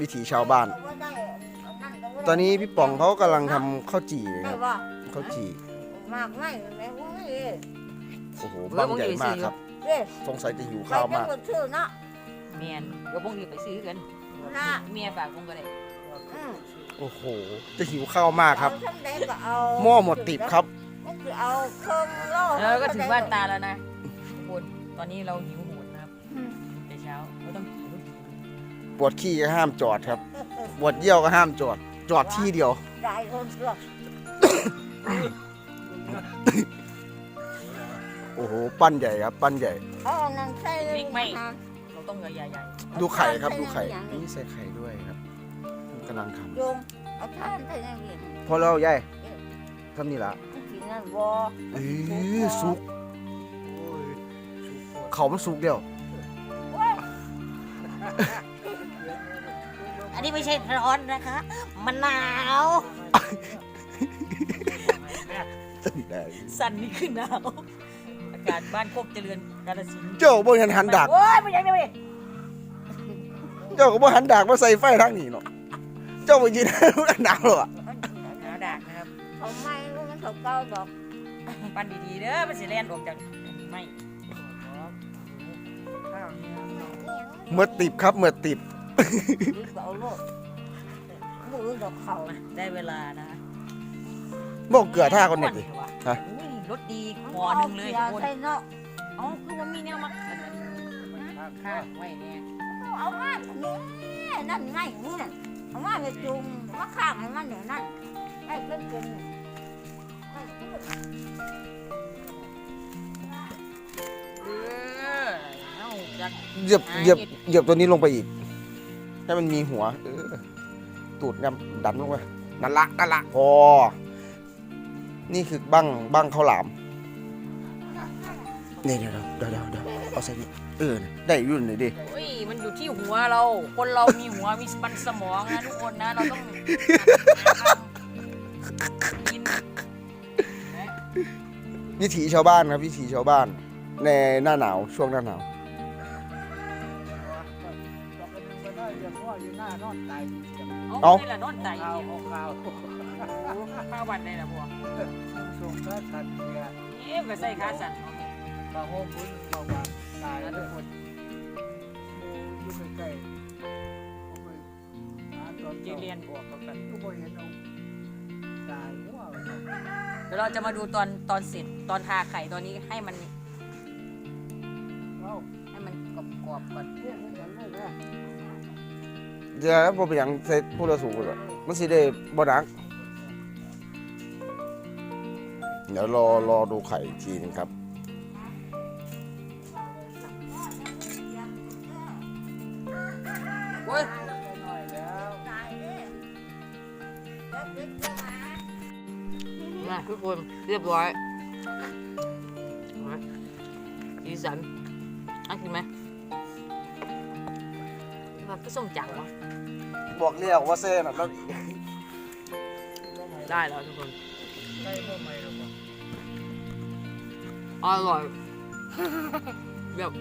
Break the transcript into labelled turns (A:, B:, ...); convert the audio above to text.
A: วิถีชาวบ้าน ตอนนี้พี่ป๋องเขากำลังทำข้าวจี่
B: ได้
A: ครับ
B: บ่
A: ข้าวจี่
B: มากไม่แม่ว่าไม่เอ้ย
A: โอ้โหบ้างใหญ่มากครับ
B: เอ้ย
A: สงสัยจะหิว
B: ไป
A: ข้าว
B: จัง
A: มาก
B: หวัดชื่อเนาะ
C: เมียนเดี๋ยวพวกนี้ไปซื้อกัน
B: นะ
C: เมียฝากผมก็ได้
B: อืม
A: โอ้โห จะหิวข้าวมากครับ
B: เอาทำใดก็เอา
A: หม้อหมดติบครับ
B: มันคือเอาเครื่องโล่
C: เออก็ถึงบ้านตาแล้วนะทุกคนตอนนี้เราหิว
A: ปวดขี้ก็ห้ามจอดครับปวดเยี่ยวก็ห้ามจอด จอดที่เดียว
B: ได้คนเสือก
A: โอ้โห ปั้นใหญ่ครับ ปั้นใหญ่
B: เอานังใส่เลยนะคะ
C: เราต้องใหญ่ใหญ่
A: ดูไข่ครับ ดูไข่
B: เอาทานใส่
A: นี่ใส่ไข่ด้วยครับกำลังท
B: โยมเอาทานใส่ในเหรียญำ
A: พอแล้วยายทำนี่ละ
B: กินนั่นบ่
A: เอ้ยสุกเขามันสุกเดียว
C: อั นนี้ไม่ใช่ร้อนนะคะมันหนาว สั่นนี่คือหนาว อากาศบ้านโคกเจริญกาฬสินธุ์
A: เจ้าบ่หันหันดาก
C: โอ้ยไม่ยังเลย
A: เจ้าก็บ่หันดากมาใส่ไฟทางนี้เนาะ เจ้าไปยืนมันหนาวหรอ
C: หนาวดากนะครับ
B: เขาไม่รู้มันเขาเก้าดอก
C: ปั้นดีๆเด้อมันสิแล่นออกจากอันนี้ไม่
A: เมื่อติบครับเมื่อติบ
B: รีบเอาโลดมือดอกเขา
C: ได้เวลานะ
A: บอกเกลือท่าคนเด็ดดิฮะ
C: รสดีหมอหนึ่งเลยคน
B: ใส่เนาะ
C: อ๋อคือว่ามีแนวมาข้างไว้เนี่ย
B: เอามาเนี่นั่นไงนี่น่ะเอามาไปจุ่มมาข้างให้มันเดี๋ยวนั่นให้เป็นเป็นให้เป็น
C: เออเอาจาก
A: เหยียบเหยียบเหยียบตัวนี้ลงไปอีก ให้มันมีหัวเออตูดนำดันลงไปนั่นละนั่นละพอ นี่คือบั้งบั้งข้าวหลามเนี่ยเดี๋ยวเดี๋ยวเดี๋ยวเดี๋ยวเอาใส่นี่เออได้อยุ่นเลยดิ
C: โอ้ยมันอยู่ที่หัวเรา คนเรามีหัวมีมันสมองนะทุกคนนะ เราต้องกิน
A: วิถีชาวบ้านครับวิถีชาวบ้าน ในหน้าหนาวช่วงหน้าหนาว
C: เอา
A: เอา
C: ได้ละนอนใจ
D: ข้าว
C: เดียว
D: ข้าว
C: ข้าววันได้ละพวก
D: ส่งพระสันเดีย
C: เอ๊ะก็ใส่ขาสั่น
D: มาโฮมบุญมาว่าตายแล้วทุกคนอยู่ใกล้ๆผมไปหาตอน
C: จี
D: เย็น
C: เรียนบวกกับกัน
D: ก็บ่เห็นเอาตายหัว
C: เดี๋ยวเราจะมาดูตอนตอนเสร็จตอนทาไข่ตอนนี้ให้มัน
D: เอ้า
C: ให้มันกรอบๆก่อน
D: เรียกให้กันเลยนะ
A: เดี๋ยวบ่เป็นหยังใส่ผู้ละสูงเลยมันสิได้บ่หนัก เดี๋ยวรอรอดูไข่อีกทีหนึงครับ
C: โอ้ย
D: น้อยแล้ว
B: ตายเด้อแล้วเด็กจะมา
C: มาทุกคนเรียบร้อยมาสีสันอันกินไหม มันก็ส่งจังวะ
A: บอกเรียกว่าเส้นอะแล้ว
C: ได้แล้วทุกคน
D: ใช่บ่ไม่หรอกว่ะ
C: อร่อยแบบ